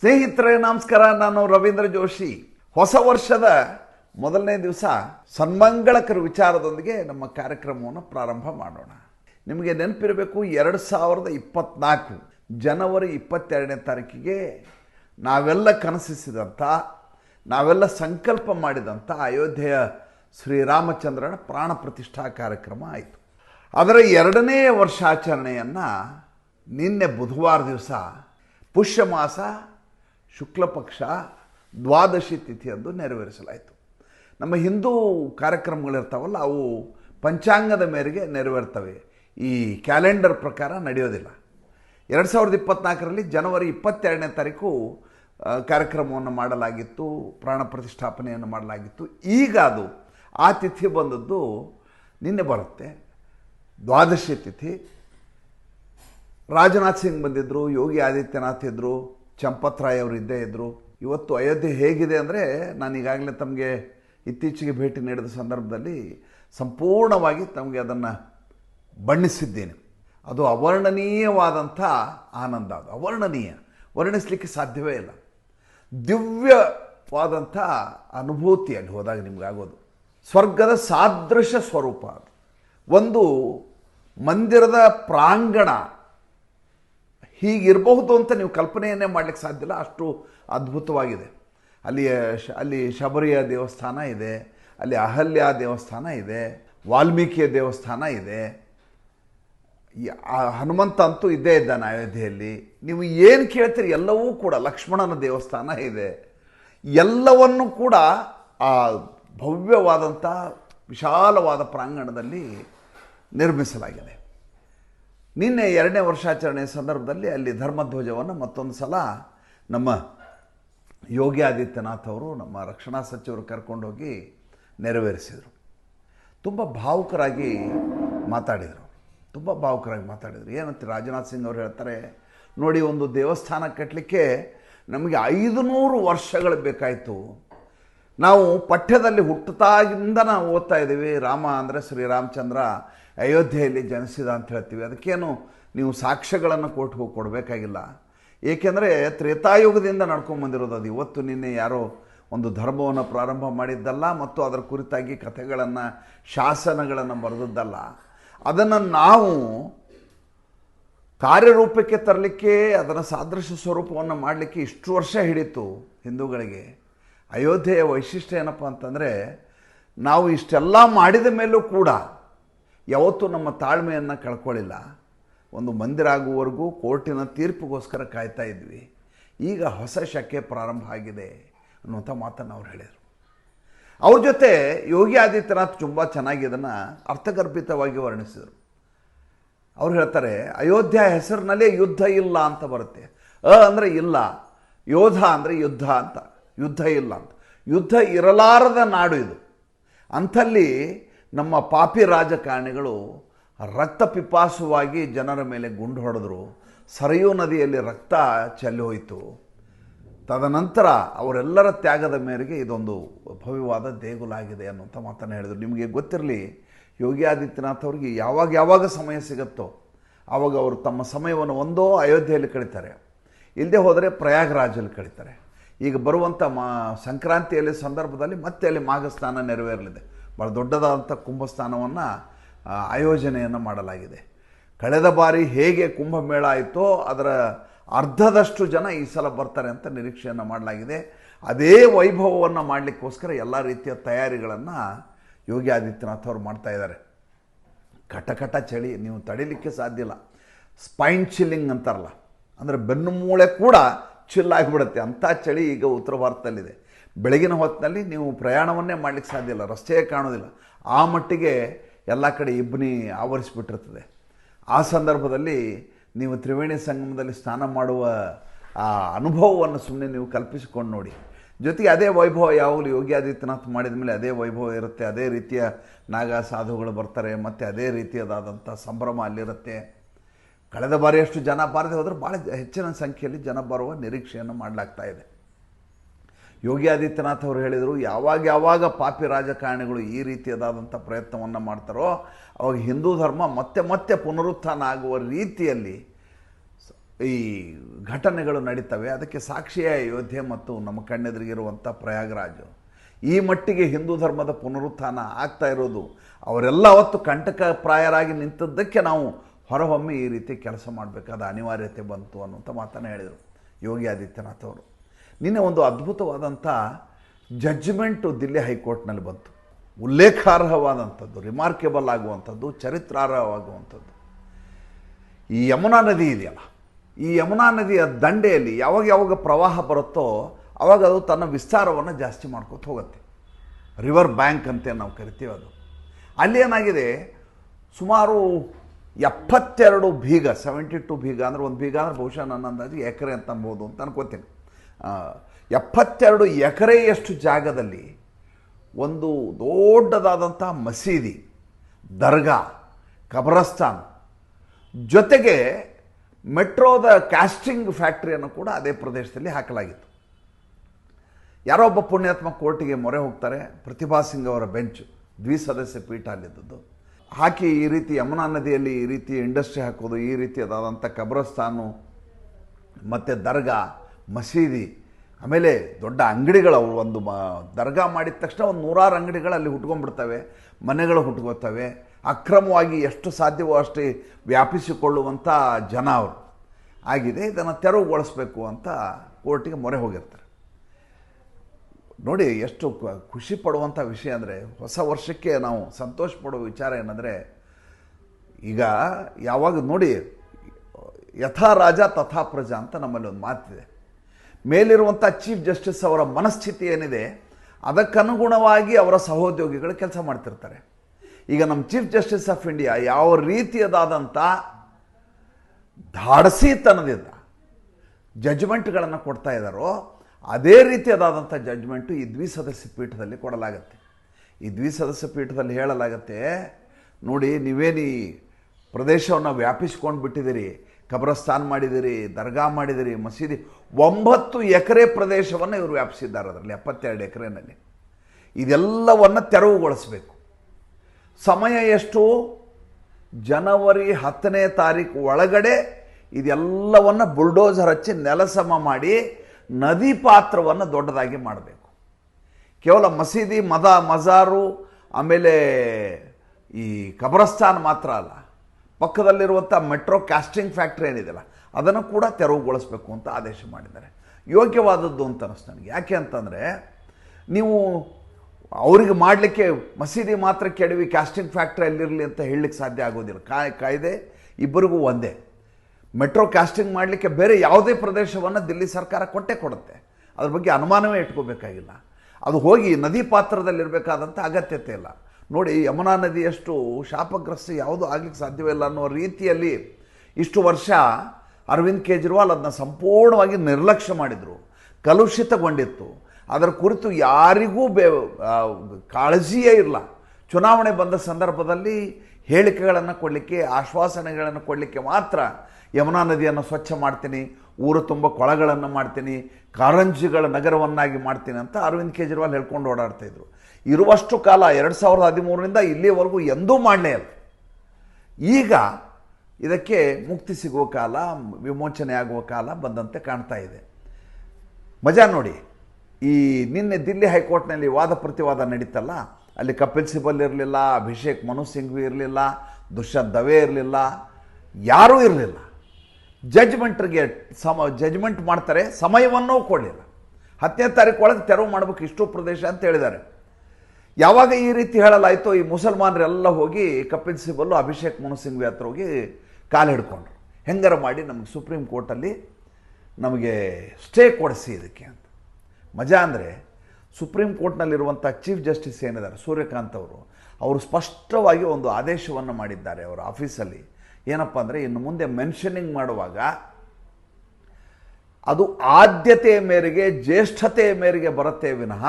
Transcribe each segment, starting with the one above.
ಸ್ನೇಹಿತರೆ, ನಮಸ್ಕಾರ. ನಾನು ರವೀಂದ್ರ ಜೋಶಿ. ಹೊಸ ವರ್ಷದ ಮೊದಲನೇ ದಿವಸ ಸನ್ಮಂಗಳಕರ ವಿಚಾರದೊಂದಿಗೆ ನಮ್ಮ ಕಾರ್ಯಕ್ರಮವನ್ನು ಪ್ರಾರಂಭ ಮಾಡೋಣ. ನಿಮಗೆ ನೆನಪಿರಬೇಕು, ಎರಡು ಸಾವಿರದ ಇಪ್ಪತ್ನಾಲ್ಕು ಜನವರಿ ಇಪ್ಪತ್ತೆರಡನೇ ತಾರೀಕಿಗೆ ನಾವೆಲ್ಲ ಕನಸಿಸಿದಂಥ, ನಾವೆಲ್ಲ ಸಂಕಲ್ಪ ಮಾಡಿದಂಥ ಅಯೋಧ್ಯೆಯ ಶ್ರೀರಾಮಚಂದ್ರನ ಪ್ರಾಣ ಪ್ರತಿಷ್ಠಾ ಕಾರ್ಯಕ್ರಮ ಆಯಿತು. ಅದರ ಎರಡನೇ ವರ್ಷಾಚರಣೆಯನ್ನು ನಿನ್ನೆ ಬುಧವಾರ ದಿವಸ ಪುಷ್ಯ ಮಾಸ ಶುಕ್ಲ ಪಕ್ಷ ದ್ವಾದಶಿ ತಿಥಿಯಂದು ನೆರವೇರಿಸಲಾಯಿತು. ನಮ್ಮ ಹಿಂದೂ ಕಾರ್ಯಕ್ರಮಗಳಿರ್ತಾವಲ್ಲ, ಅವು ಪಂಚಾಂಗದ ಮೇರೆಗೆ ನೆರವೇರ್ತವೆ. ಈ ಕ್ಯಾಲೆಂಡರ್ ಪ್ರಕಾರ ನಡೆಯೋದಿಲ್ಲ. ಎರಡು ಸಾವಿರದ ಇಪ್ಪತ್ನಾಲ್ಕರಲ್ಲಿ ಜನವರಿ ಇಪ್ಪತ್ತೆರಡನೇ ತಾರೀಕು ಕಾರ್ಯಕ್ರಮವನ್ನು ಮಾಡಲಾಗಿತ್ತು, ಪ್ರಾಣ ಪ್ರತಿಷ್ಠಾಪನೆಯನ್ನು ಮಾಡಲಾಗಿತ್ತು. ಈಗ ಅದು, ಆ ತಿಥಿ ಬಂದದ್ದು ನಿನ್ನೆ ಬರುತ್ತೆ. ದ್ವಾದಶಿ ತಿಥಿ. ರಾಜನಾಥ್ ಸಿಂಗ್ ಬಂದಿದ್ದರು ಯೋಗಿ ಆದಿತ್ಯನಾಥ್ ಇದ್ದರು ಚಂಪತ್ ರಾಯ್ ಅವರು ಇದ್ದೇ ಇದ್ದರು ಇವತ್ತು ಅಯೋಧ್ಯೆ ಹೇಗಿದೆ ಅಂದರೆ ನಾನು ಈಗಾಗಲೇ ತಮಗೆ ಇತ್ತೀಚೆಗೆ ಭೇಟಿ ನೀಡಿದ ಸಂದರ್ಭದಲ್ಲಿ ಸಂಪೂರ್ಣವಾಗಿ ತಮಗೆ ಅದನ್ನು ಬಣ್ಣಿಸಿದ್ದೇನೆ. ಅದು ಅವರ್ಣನೀಯವಾದಂಥ ಆನಂದ ಅದು. ಅವರ್ಣನೀಯ. ವರ್ಣಿಸಲಿಕ್ಕೆ ಸಾಧ್ಯವೇ ಇಲ್ಲ. ದಿವ್ಯವಾದಂಥ ಅನುಭೂತಿ ಅಲ್ಲಿ ಹೋದಾಗ ನಿಮಗಾಗೋದು. ಸ್ವರ್ಗದ ಸಾದೃಶ್ಯ ಸ್ವರೂಪ ಅದು. ಒಂದು ಮಂದಿರದ ಪ್ರಾಂಗಣ ಹೀಗಿರಬಹುದು ಅಂತ ನೀವು ಕಲ್ಪನೆಯನ್ನೇ ಮಾಡಲಿಕ್ಕೆ ಸಾಧ್ಯ ಇಲ್ಲ. ಅಷ್ಟು ಅದ್ಭುತವಾಗಿದೆ. ಅಲ್ಲಿ ಅಲ್ಲಿ ಶಬರಿಯ ದೇವಸ್ಥಾನ ಇದೆ, ಅಲ್ಲಿ ಅಹಲ್ಯ ದೇವಸ್ಥಾನ ಇದೆ, ವಾಲ್ಮೀಕಿಯ ದೇವಸ್ಥಾನ ಇದೆ. ಹನುಮಂತ ಅಂತೂ ಇದ್ದೇ ಇದ್ದಾನೆ ಅಯೋಧ್ಯೆಯಲ್ಲಿ. ನೀವು ಏನು ಕೇಳ್ತೀರಿ? ಎಲ್ಲವೂ ಕೂಡ ಲಕ್ಷ್ಮಣನ ದೇವಸ್ಥಾನ ಇದೆ. ಎಲ್ಲವನ್ನು ಕೂಡ ಆ ಭವ್ಯವಾದಂಥ ವಿಶಾಲವಾದ ಪ್ರಾಂಗಣದಲ್ಲಿ ನಿರ್ಮಿಸಲಾಗಿದೆ. ನಿನ್ನೆ ಎರಡನೇ ವರ್ಷಾಚರಣೆ ಸಂದರ್ಭದಲ್ಲಿ ಅಲ್ಲಿ ಧರ್ಮಧ್ವಜವನ್ನು ಮತ್ತೊಂದು ಸಲ ನಮ್ಮ ಯೋಗಿ ಆದಿತ್ಯನಾಥ್ ಅವರು, ನಮ್ಮ ರಕ್ಷಣಾ ಸಚಿವರು ಕರ್ಕೊಂಡೋಗಿ ನೆರವೇರಿಸಿದರು. ತುಂಬ ಭಾವುಕರಾಗಿ ಮಾತಾಡಿದರು. ತುಂಬ ಭಾವುಕರಾಗಿ ಮಾತಾಡಿದರು. ಏನಂತ ರಾಜನಾಥ್ ಸಿಂಗ್ ಅವರು ಹೇಳ್ತಾರೆ, ನೋಡಿ ಒಂದು ದೇವಸ್ಥಾನ ಕಟ್ಟಲಿಕ್ಕೆ ನಮಗೆ ಐದು ನೂರು ವರ್ಷಗಳು ಬೇಕಾಯಿತು. ನಾವು ಪಠ್ಯದಲ್ಲಿ ಹುಟ್ಟುತ್ತಾಗಿಂದ ನಾವು ಓದ್ತಾ ಇದ್ದೀವಿ. ರಾಮ ಅಂದರೆ ಶ್ರೀರಾಮಚಂದ್ರ ಅಯೋಧ್ಯೆಯಲ್ಲಿ ಜನಿಸಿದ ಅಂತ ಹೇಳ್ತೀವಿ. ಅದಕ್ಕೇನು ನೀವು ಸಾಕ್ಷ್ಯಗಳನ್ನು ಹೋಗಿ ಕೊಡಬೇಕಾಗಿಲ್ಲ. ಏಕೆಂದರೆ ತ್ರೇತಾಯುಗದಿಂದ ನಡ್ಕೊಂಬಂದಿರೋದು ಅದು. ಇವತ್ತು ನಿನ್ನೆ ಯಾರೋ ಒಂದು ಧರ್ಮವನ್ನು ಪ್ರಾರಂಭ ಮಾಡಿದ್ದಲ್ಲ ಮತ್ತು ಅದರ ಕುರಿತಾಗಿ ಕಥೆಗಳನ್ನು, ಶಾಸನಗಳನ್ನು ಬರೆದದ್ದಲ್ಲ. ಅದನ್ನು ನಾವು ಕಾರ್ಯರೂಪಕ್ಕೆ ತರಲಿಕ್ಕೆ, ಅದರ ಸಾದೃಶ್ಯ ಸ್ವರೂಪವನ್ನು ಮಾಡಲಿಕ್ಕೆ ಇಷ್ಟು ವರ್ಷ ಹಿಡಿತು ಹಿಂದೂಗಳಿಗೆ. ಅಯೋಧ್ಯೆಯ ವೈಶಿಷ್ಟ್ಯ ಏನಪ್ಪ ಅಂತಂದರೆ, ನಾವು ಇಷ್ಟೆಲ್ಲ ಮಾಡಿದ ಮೇಲೂ ಕೂಡ ಯಾವತ್ತೂ ನಮ್ಮ ತಾಳ್ಮೆಯನ್ನು ಕಳ್ಕೊಳ್ಳಿಲ್ಲ. ಒಂದು ಮಂದಿರ ಆಗುವವರೆಗೂ ಕೋರ್ಟಿನ ತೀರ್ಪಿಗೋಸ್ಕರ ಕಾಯ್ತಾ ಇದ್ವಿ. ಈಗ ಹೊಸ ಶಕೆ ಪ್ರಾರಂಭ ಆಗಿದೆ ಅನ್ನುವಂಥ ಮಾತನ್ನು ಅವ್ರು ಹೇಳಿದರು. ಅವ್ರ ಜೊತೆ ಯೋಗಿ ಆದಿತ್ಯನಾಥ್ ತುಂಬ ಚೆನ್ನಾಗಿ ಇದನ್ನು ಅರ್ಥಗರ್ಭಿತವಾಗಿ ವರ್ಣಿಸಿದರು. ಅವ್ರು ಹೇಳ್ತಾರೆ ಅಯೋಧ್ಯ ಹೆಸರಿನಲ್ಲೇ ಯುದ್ಧ ಇಲ್ಲ ಅಂತ ಬರುತ್ತೆ. ಅ ಅಂದರೆ ಇಲ್ಲ, ಯೋಧ ಅಂದರೆ ಯುದ್ಧ ಅಂತ. ಯುದ್ಧ ಇಲ್ಲ ಅಂತ. ಯುದ್ಧ ಇರಲಾರದ ನಾಡು ಇದು. ಅಂಥಲ್ಲಿ ನಮ್ಮ ಪಾಪಿ ರಾಜಕಾರಣಿಗಳು ರಕ್ತ ಪಿಪಾಸುವಾಗಿ ಜನರ ಮೇಲೆ ಗುಂಡು ಹೊಡೆದ್ರು. ಸರಯೂ ನದಿಯಲ್ಲಿ ರಕ್ತ ಚೆಲ್ಲಿ ಹೋಯಿತು. ತದನಂತರ ಅವರೆಲ್ಲರ ತ್ಯಾಗದ ಮೇರೆಗೆ ಇದೊಂದು ಭವ್ಯವಾದ ದೇಗುಲ ಆಗಿದೆ ಅನ್ನುವಂಥ ಮಾತನ್ನು ಹೇಳಿದರು. ನಿಮಗೆ ಗೊತ್ತಿರಲಿ, ಯೋಗಿ ಆದಿತ್ಯನಾಥ್ ಅವರಿಗೆ ಯಾವಾಗ ಯಾವಾಗ ಸಮಯ ಸಿಗುತ್ತೋ, ಆವಾಗ ಅವರು ತಮ್ಮ ಸಮಯವನ್ನು ಒಂದೋ ಅಯೋಧ್ಯೆಯಲ್ಲಿ ಕಳೀತಾರೆ. ಇಲ್ಲದೆ ಹೋದರೆ ಪ್ರಯಾಗ್ರಾಜಲ್ಲಿ ಕಳೀತಾರೆ. ಈಗ ಬರುವಂಥ ಮಾ, ಸಂಕ್ರಾಂತಿಯಲ್ಲಿ ಸಂದರ್ಭದಲ್ಲಿ ಮತ್ತೆ ಅಲ್ಲಿ ಮಾಘಸ್ನಾನ ನೆರವೇರಲಿದೆ. ಭಾಳ ದೊಡ್ಡದಾದಂಥ ಕುಂಭಸ್ನಾನವನ್ನು ಆಯೋಜನೆಯನ್ನು ಮಾಡಲಾಗಿದೆ. ಕಳೆದ ಬಾರಿ ಹೇಗೆ ಕುಂಭಮೇಳ ಆಯಿತೋ ಅದರ ಅರ್ಧದಷ್ಟು ಜನ ಈ ಸಲ ಬರ್ತಾರೆ ಅಂತ ನಿರೀಕ್ಷೆಯನ್ನು ಮಾಡಲಾಗಿದೆ. ಅದೇ ವೈಭವವನ್ನು ಮಾಡಲಿಕ್ಕೋಸ್ಕರ ಎಲ್ಲ ರೀತಿಯ ತಯಾರಿಗಳನ್ನು ಯೋಗಿ ಆದಿತ್ಯನಾಥ್ ಅವರು ಮಾಡ್ತಾ ಇದ್ದಾರೆ. ಕಟಕಟ ಚಳಿ ನೀವು ತಡಿಲಿಕ್ಕೆ ಸಾಧ್ಯ ಇಲ್ಲ. ಸ್ಪೈನ್ ಚಿಲ್ಲಿಂಗ್ ಅಂತಾರಲ್ಲ. ಅಂದರೆ ಬೆನ್ನು ಮೂಳೆ ಕೂಡ ಚಿಲ್ಲಾಗಿಬಿಡುತ್ತೆ. ಅಂಥ ಚಳಿ ಈಗ ಉತ್ತರ ಭಾರತದಲ್ಲಿದೆ. ಬೆಳಗಿನ ಹೊತ್ತಿನಲ್ಲಿ ನೀವು ಪ್ರಯಾಣವನ್ನೇ ಮಾಡಲಿಕ್ಕೆ ಸಾಧ್ಯ ಇಲ್ಲ. ರಸ್ತೆಯೇ ಕಾಣೋದಿಲ್ಲ. ಆ ಮಟ್ಟಿಗೆ ಎಲ್ಲ ಕಡೆ ಇಬ್ಬನಿ ಆವರಿಸಿಬಿಟ್ಟಿರ್ತದೆ. ಆ ಸಂದರ್ಭದಲ್ಲಿ ನೀವು ತ್ರಿವೇಣಿ ಸಂಗಮದಲ್ಲಿ ಸ್ನಾನ ಮಾಡುವ, ಆ, ಅನುಭವವನ್ನು ಸುಮ್ಮನೆ ನೀವು ಕಲ್ಪಿಸಿಕೊಂಡು ನೋಡಿ. ಜೊತೆಗೆ ಅದೇ ವೈಭವ ಯಾವಾಗಲೂ ಯೋಗಿ ಆದಿತ್ಯನಾಥ್ ಮಾಡಿದ ಮೇಲೆ ಅದೇ ವೈಭವ ಇರುತ್ತೆ. ಅದೇ ರೀತಿಯ ನಾಗ ಸಾಧುಗಳು ಬರ್ತಾರೆ. ಮತ್ತು ಅದೇ ರೀತಿಯದಾದಂಥ ಸಂಭ್ರಮ ಅಲ್ಲಿರುತ್ತೆ. ಕಳೆದ ಬಾರಿಯಷ್ಟು ಜನ ಬಾರದೆ ಹೋದರೆ ಭಾಳ ಹೆಚ್ಚಿನ ಸಂಖ್ಯೆಯಲ್ಲಿ ಜನ ಬರುವ ನಿರೀಕ್ಷೆಯನ್ನು ಮಾಡಲಾಗ್ತಾ ಇದೆ. ಯೋಗಿ ಆದಿತ್ಯನಾಥ್ ಅವರು ಹೇಳಿದರು, ಯಾವಾಗ ಯಾವಾಗ ಪಾಪಿ ರಾಜಕಾರಣಿಗಳು ಈ ರೀತಿಯದಾದಂಥ ಪ್ರಯತ್ನವನ್ನು ಮಾಡ್ತಾರೋ, ಅವಾಗ ಹಿಂದೂ ಧರ್ಮ ಮತ್ತೆ ಮತ್ತೆ ಪುನರುತ್ಥಾನ ಆಗುವ ರೀತಿಯಲ್ಲಿ ಈ ಘಟನೆಗಳು ನಡೀತವೆ. ಅದಕ್ಕೆ ಸಾಕ್ಷಿಯ ಅಯೋಧ್ಯೆ ಮತ್ತು ನಮ್ಮ ಕಣ್ಣೆದುರಿಗಿರುವಂಥ ಪ್ರಯಾಗರಾಜು. ಈ ಮಟ್ಟಿಗೆ ಹಿಂದೂ ಧರ್ಮದ ಪುನರುತ್ಥಾನ ಆಗ್ತಾ ಇರೋದು, ಅವರೆಲ್ಲ ಅವತ್ತು ಕಂಟಕಪ್ರಾಯರಾಗಿ ನಿಂತದ್ದಕ್ಕೆ ನಾವು ಹೊರಹೊಮ್ಮೆ ಈ ರೀತಿ ಕೆಲಸ ಮಾಡಬೇಕಾದ ಅನಿವಾರ್ಯತೆ ಬಂತು ಅನ್ನುವಂಥ ಮಾತನ್ನು ಹೇಳಿದರು. ಯೋಗಿ ಆದಿತ್ಯನಾಥ್ ಅವರು. ನಿನ್ನೆ ಒಂದು ಅದ್ಭುತವಾದಂಥ ಜಡ್ಜ್ಮೆಂಟು ದಿಲ್ಲಿ ಹೈಕೋರ್ಟ್ನಲ್ಲಿ ಬಂತು. ಉಲ್ಲೇಖಾರ್ಹವಾದಂಥದ್ದು ರಿಮಾರ್ಕೆಬಲ್ ಆಗುವಂಥದ್ದು, ಚರಿತ್ರಾರ್ಹವಾಗುವಂಥದ್ದು. ಈ ಯಮುನಾ ನದಿ ಇದೆಯಲ್ಲ? ಈ ಯಮುನಾ ನದಿಯ ದಂಡೆಯಲ್ಲಿ ಯಾವಾಗ ಯಾವಾಗ ಪ್ರವಾಹ ಬರುತ್ತೋ ಅವಾಗ ಅದು ತನ್ನ ವಿಸ್ತಾರವನ್ನು ಜಾಸ್ತಿ ಮಾಡ್ಕೊತ ಹೋಗುತ್ತೆ. ರಿವರ್ ಬ್ಯಾಂಕ್ ಅಂತ ನಾವು ಕರಿತೀವಿ ಅದು. ಅಲ್ಲಿ ಏನಾಗಿದೆ? ಸುಮಾರು ಎಪ್ಪತ್ತೆರಡು ಬೀಗ ಸೆವೆಂಟಿ ಟು ಬೀಗ ಅಂದರೆ ಒಂದು ಬೀಗ ಅಂದರೆ ಬಹುಶಃ ನನ್ನ ಅಂದಾಜು ಎಕರೆ ಅಂತ ಅನ್ಬೋದು ಅಂತ ಅನ್ಕೋತೀನಿ. ಎಪ್ಪತ್ತೆರಡು ಎಕರೆಯಷ್ಟು ಜಾಗದಲ್ಲಿ ಒಂದು ದೊಡ್ಡದಾದಂಥ ಮಸೀದಿ, ದರ್ಗಾ, ಕಬ್ರಸ್ತಾನ್ ಜೊತೆಗೆ ಮೆಟ್ರೋದ ಕ್ಯಾಸ್ಟಿಂಗ್ ಫ್ಯಾಕ್ಟ್ರಿಯನ್ನು ಕೂಡ ಅದೇ ಪ್ರದೇಶದಲ್ಲಿ ಹಾಕಲಾಗಿತ್ತು. ಯಾರೋ ಒಬ್ಬ ಪುಣ್ಯಾತ್ಮ ಕೋರ್ಟಿಗೆ ಮೊರೆ ಹೋಗ್ತಾರೆ, ಪ್ರತಿಭಾ ಸಿಂಗ್ ಅವರ ಬೆಂಚ್ ದ್ವಿಸದಸ್ಯ ಪೀಠ ಅಲ್ಲಿದ್ದದ್ದು. ಹಾಕಿ ಈ ರೀತಿ ಯಮುನಾ ನದಿಯಲ್ಲಿ ಈ ರೀತಿ ಇಂಡಸ್ಟ್ರಿ ಹಾಕೋದು, ಈ ರೀತಿಯಾದಂಥ ಕಬ್ರಸ್ತಾನು, ಮತ್ತು ದರ್ಗಾ, ಮಸೀದಿ, ಆಮೇಲೆ ದೊಡ್ಡ ಅಂಗಡಿಗಳು ಒಂದು ಮ, ದರ್ಗಾ ಮಾಡಿದ ತಕ್ಷಣ ಒಂದು ನೂರಾರು ಅಂಗಡಿಗಳು ಅಲ್ಲಿ ಹುಟ್ಕೊಂಡ್ಬಿಡ್ತವೆ, ಮನೆಗಳು ಹುಟ್ಕೋತವೆ ಅಕ್ರಮವಾಗಿ ಎಷ್ಟು ಸಾಧ್ಯವೋ ಅಷ್ಟೇ ವ್ಯಾಪಿಸಿಕೊಳ್ಳುವಂಥ ಜನ ಅವರು. ಆಗಿದೆ, ಇದನ್ನು ತೆರವುಗೊಳಿಸ್ಬೇಕು ಅಂತ ಕೋರ್ಟಿಗೆ ಮೊರೆ ಹೋಗಿರ್ತಾರೆ. ನೋಡಿ, ಎಷ್ಟು ಖುಷಿ ಪಡುವಂಥ ವಿಷಯ ಅಂದರೆ, ಹೊಸ ವರ್ಷಕ್ಕೆ ನಾವು ಸಂತೋಷ ಪಡುವ ವಿಚಾರ ಏನಂದರೆ, ಈಗ ಯಾವಾಗ ನೋಡಿ, ಯಥಾ ರಾಜ ತಥಾ ಪ್ರಜಾ ಅಂತ ನಮ್ಮಲ್ಲಿ ಒಂದು ಮಾತಿದೆ. ಮೇಲಿರುವಂಥ ಚೀಫ್ ಜಸ್ಟಿಸ್ ಅವರ ಮನಸ್ಥಿತಿ ಏನಿದೆ, ಅದಕ್ಕನುಗುಣವಾಗಿ ಅವರ ಸಹೋದ್ಯೋಗಿಗಳು ಕೆಲಸ ಮಾಡ್ತಿರ್ತಾರೆ. ಈಗ ನಮ್ಮ ಚೀಫ್ ಜಸ್ಟಿಸ್ ಆಫ್ ಇಂಡಿಯಾ ಯಾವ ರೀತಿಯದಾದಂಥ ಧಾಡಸಿತನದಿಂದ ಜಜ್ಮೆಂಟ್ಗಳನ್ನು ಕೊಡ್ತಾ ಇದ್ದಾರೋ ಅದೇ ರೀತಿಯಾದಂಥ ಜಡ್ಜ್ಮೆಂಟು ಈ ದ್ವಿಸದಸ್ಯ ಪೀಠದಲ್ಲಿ ಕೊಡಲಾಗತ್ತೆ. ಈ ದ್ವಿಸದಸ್ಯ ಪೀಠದಲ್ಲಿ ಹೇಳಲಾಗತ್ತೆ, ನೋಡಿ ನೀವೇನು ಈ ಪ್ರದೇಶವನ್ನು ವ್ಯಾಪಿಸ್ಕೊಂಡು ಬಿಟ್ಟಿದ್ದೀರಿ, ಕಬ್ರಸ್ತಾನ್ ಮಾಡಿದಿರಿ ದರ್ಗಾ ಮಾಡಿದಿರಿ ಮಸೀದಿ, ಒಂಬತ್ತು ಎಕರೆ ಪ್ರದೇಶವನ್ನು ಇವರು ವ್ಯಾಪಿಸಿದ್ದಾರೆ ಅದರಲ್ಲಿ, ಎಪ್ಪತ್ತೆರಡು ಎಕರೆನಲ್ಲಿ. ಇದೆಲ್ಲವನ್ನು ತೆರವುಗೊಳಿಸಬೇಕು. ಸಮಯ ಎಷ್ಟು? ಜನವರಿ ಹತ್ತನೇ ತಾರೀಕು ಒಳಗಡೆ ಇದೆಲ್ಲವನ್ನು ಬುಲ್ಡೋಸರ್ ಹಚ್ಚಿ ನೆಲಸಮ ಮಾಡಿ ನದಿ ಪಾತ್ರವನ್ನು ದೊಡ್ಡದಾಗಿ ಮಾಡಬೇಕು. ಕೇವಲ ಮಸೀದಿ, ಮದ, ಮಜಾರು, ಆಮೇಲೆ ಈ ಕಬ್ರಸ್ತಾನ್ ಮಾತ್ರ ಅಲ್ಲ ಪಕ್ಕದಲ್ಲಿರುವಂಥ ಮೆಟ್ರೋ ಕ್ಯಾಸ್ಟಿಂಗ್ ಫ್ಯಾಕ್ಟ್ರಿ ಏನಿದೆಯಲ್ಲ, ಅದನ್ನು ಕೂಡ ತೆರವುಗೊಳಿಸಬೇಕು ಅಂತ ಆದೇಶ ಮಾಡಿದ್ದಾರೆ. ಯೋಗ್ಯವಾದದ್ದು ಅಂತ ಅನಿಸ್ತು ನನಗೆ. ಯಾಕೆ ಅಂತಂದರೆ, ನೀವು ಅವರಿಗೆ ಮಾಡಲಿಕ್ಕೆ ಮಸೀದಿ ಮಾತ್ರ ಕೆಡವಿ ಕ್ಯಾಸ್ಟಿಂಗ್ ಫ್ಯಾಕ್ಟ್ರಿ ಅಲ್ಲಿರಲಿ ಅಂತ ಹೇಳಲಿಕ್ಕೆ ಸಾಧ್ಯ ಆಗೋದಿಲ್ಲ. ಕಾಯ್, ಕಾಯ್ದೆ ಇಬ್ಬರಿಗೂ ಒಂದೇ. ಮೆಟ್ರೋ ಕ್ಯಾಸ್ಟಿಂಗ್ ಮಾಡಲಿಕ್ಕೆ ಬೇರೆ ಯಾವುದೇ ಪ್ರದೇಶವನ್ನು ದಿಲ್ಲಿ ಸರ್ಕಾರ ಕೊಟ್ಟೆ ಕೊಡುತ್ತೆ. ಅದ್ರ ಬಗ್ಗೆ ಅನುಮಾನವೇ ಇಟ್ಕೋಬೇಕಾಗಿಲ್ಲ. ಅದು ಹೋಗಿ ನದಿ ಪಾತ್ರದಲ್ಲಿರಬೇಕಾದಂಥ ಅಗತ್ಯತೆ ಇಲ್ಲ. ನೋಡಿ ಯಮುನಾ ನದಿಯಷ್ಟು ಶಾಪಗ್ರಸ್ತ ಯಾವುದು ಆಗ್ಲಿಕ್ಕೆ ಸಾಧ್ಯವಿಲ್ಲ ಅನ್ನೋ ರೀತಿಯಲ್ಲಿ ಇಷ್ಟು ವರ್ಷ ಅರವಿಂದ್ ಕೇಜ್ರಿವಾಲ್ ಅದನ್ನ ಸಂಪೂರ್ಣವಾಗಿ ನಿರ್ಲಕ್ಷ್ಯ ಮಾಡಿದರು. ಕಲುಷಿತಗೊಂಡಿತ್ತು. ಅದರ ಕುರಿತು ಯಾರಿಗೂ ಬೇ ಕಾಳಜಿಯೇ ಇಲ್ಲ. ಚುನಾವಣೆ ಬಂದ ಸಂದರ್ಭದಲ್ಲಿ ಹೇಳಿಕೆಗಳನ್ನು ಕೊಡಲಿಕ್ಕೆ, ಆಶ್ವಾಸನೆಗಳನ್ನು ಕೊಡಲಿಕ್ಕೆ ಮಾತ್ರ ಯಮುನಾ ನದಿಯನ್ನು ಸ್ವಚ್ಛ ಮಾಡ್ತೀನಿ, ಊರು ತುಂಬ ಕೊಳಗಳನ್ನು ಮಾಡ್ತೀನಿ, ಕಾರಂಜಿಗಳ ನಗರವನ್ನಾಗಿ ಮಾಡ್ತೀನಿ ಅಂತ ಅರವಿಂದ್ ಕೇಜ್ರಿವಾಲ್ ಹೇಳ್ಕೊಂಡು ಓಡಾಡ್ತಾಯಿದ್ರು ಇರುವಷ್ಟು ಕಾಲ, ಎರಡು ಸಾವಿರದ ಹದಿಮೂರರಿಂದ ಇಲ್ಲಿಯವರೆಗೂ ಎಂದೂ ಮಾಡಲೇ ಅಲ್ಲ ಈಗ ಇದಕ್ಕೆ ಮುಕ್ತಿ ಸಿಗುವ ಕಾಲ, ವಿಮೋಚನೆ ಆಗುವ ಕಾಲ ಬಂದಂತೆ ಕಾಣ್ತಾ ಇದೆ. ಮಜಾ ನೋಡಿ, ಈ ನಿನ್ನೆ ದಿಲ್ಲಿ ಹೈಕೋರ್ಟ್ನಲ್ಲಿ ವಾದ ಪ್ರತಿವಾದ ನಡೀತಲ್ಲ ಅಲ್ಲಿ ಕಪಿಲ್ ಸಿಬಲ್ ಇರಲಿಲ್ಲ, ಅಭಿಷೇಕ್ ಮನು ಸಿಂಘ್ವಿ ಇರಲಿಲ್ಲ ದುಷ್ಯಂತ್ ದವೆ ಇರಲಿಲ್ಲ, ಯಾರೂ ಇರಲಿಲ್ಲ. ಜಡ್ಜ್ಮೆಂಟ್ರಿಗೆ ಸಮ ಜಡ್ಜ್ಮೆಂಟ್ ಮಾಡ್ತಾರೆ, ಸಮಯವನ್ನು ಕೊಡಲಿಲ್ಲ. ಹತ್ತನೇ ತಾರೀಕು ಒಳಗೆ ತೆರವು ಮಾಡಬೇಕು ಇಷ್ಟು ಪ್ರದೇಶ ಅಂತ ಹೇಳಿದ್ದಾರೆ. ಯಾವಾಗ ಈ ರೀತಿ ಹೇಳಲಾಯಿತು, ಈ ಮುಸಲ್ಮಾನರೆಲ್ಲ ಹೋಗಿ ಕಪಿಲ್ ಸಿಬಲ್ಲು ಅಭಿಷೇಕ್ ಮನು ಸಿಂಘ್ವಿ ಹತ್ರ ಹೋಗಿ ಕಾಲು ಹಿಡ್ಕೊಂಡ್ರು. ಹೆಂಗಾರ ಮಾಡಿ ನಮಗೆ ಸುಪ್ರೀಂ ಕೋರ್ಟಲ್ಲಿ ನಮಗೆ ಸ್ಟೇ ಕೊಡಿಸಿ ಇದಕ್ಕೆ ಅಂತ. ಮಜಾ ಅಂದರೆ ಸುಪ್ರೀಂ ಕೋರ್ಟ್ನಲ್ಲಿರುವಂಥ ಚೀಫ್ ಜಸ್ಟಿಸ್ ಏನಿದ್ದಾರೆ? ಸೂರ್ಯಕಾಂತ್ ಅವರು. ಅವರು ಸ್ಪಷ್ಟವಾಗಿ ಒಂದು ಆದೇಶವನ್ನು ಮಾಡಿದ್ದಾರೆ ಅವರ ಆಫೀಸಲ್ಲಿ. ಏನಪ್ಪ ಅಂದರೆ, ಇನ್ನು ಮುಂದೆ ಮೆನ್ಷನಿಂಗ್ ಮಾಡುವಾಗ ಅದು ಆದ್ಯತೆಯ ಮೇರೆಗೆ, ಜ್ಯೇಷ್ಠತೆಯ ಮೇರೆಗೆ ಬರುತ್ತೆ ವಿನಃ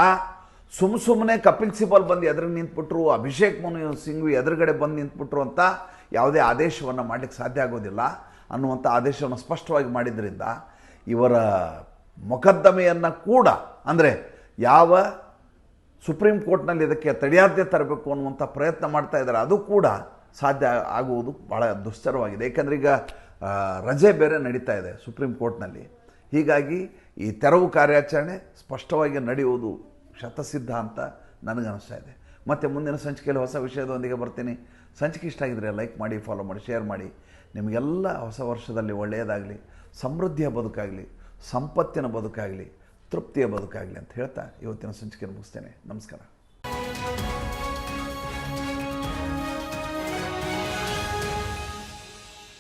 ಸುಮ್ಮ ಸುಮ್ಮನೆ ಕಪಿಲ್ ಸಿಬಲ್ ಬಂದು ಎದುರಿಗೆ ನಿಂತ್ಬಿಟ್ರು, ಅಭಿಷೇಕ್ ಮನು ಸಿಂಗ್ ಎದುರುಗಡೆ ಬಂದು ನಿಂತ್ಬಿಟ್ರು ಅಂತ ಯಾವುದೇ ಆದೇಶವನ್ನು ಮಾಡಲಿಕ್ಕೆ ಸಾಧ್ಯ ಆಗೋದಿಲ್ಲ ಅನ್ನುವಂಥ ಆದೇಶವನ್ನು ಸ್ಪಷ್ಟವಾಗಿ ಮಾಡಿದ್ರಿಂದ ಇವರ ಮೊಕದ್ದಮೆಯನ್ನು ಕೂಡ ಅಂದರೆ ಯಾವ ಸುಪ್ರೀಂ ಕೋರ್ಟ್ನಲ್ಲಿ ಇದಕ್ಕೆ ತಡೆಯಾಜ್ಞೆ ತರಬೇಕು ಅನ್ನುವಂಥ ಪ್ರಯತ್ನ ಮಾಡ್ತಾ ಇದ್ದಾರೆ. ಅದು ಕೂಡ ಸಾಧ್ಯ ಆಗುವುದು ಭಾಳ ದುಶ್ಚರವಾಗಿದೆ. ಏಕೆಂದರೆ ಈಗ ರಜೆ ಬೇರೆ ನಡೀತಾ ಇದೆ ಸುಪ್ರೀಂ ಕೋರ್ಟ್ನಲ್ಲಿ. ಹೀಗಾಗಿ ಈ ತೆರವು ಕಾರ್ಯಾಚರಣೆ ಸ್ಪಷ್ಟವಾಗಿ ನಡೆಯುವುದು ಶತಸಿದ್ಧ ಅಂತ ನನಗನ್ನಿಸ್ತಾ ಇದೆ. ಮತ್ತು ಮುಂದಿನ ಸಂಚಿಕೆಯಲ್ಲಿ ಹೊಸ ವಿಷಯದೊಂದಿಗೆ ಬರ್ತೀನಿ. ಸಂಚಿಕೆ ಇಷ್ಟ ಆಗಿದ್ರೆ ಲೈಕ್ ಮಾಡಿ, ಫಾಲೋ ಮಾಡಿ, ಶೇರ್ ಮಾಡಿ. ನಿಮಗೆಲ್ಲ ಹೊಸ ವರ್ಷದಲ್ಲಿ ಒಳ್ಳೆಯದಾಗಲಿ, ಸಮೃದ್ಧಿಯ ಬದುಕಾಗಲಿ, ಸಂಪತ್ತಿನ ಬದುಕಾಗಲಿ ತೃಪ್ತಿಯ ಬದುಕಾಗಲಿ ಅಂತ ಹೇಳ್ತಾ ಇವತ್ತಿನ ಸಂಚಿಕೆಯನ್ನು ಮುಗಿಸ್ತೇನೆ. ನಮಸ್ಕಾರ.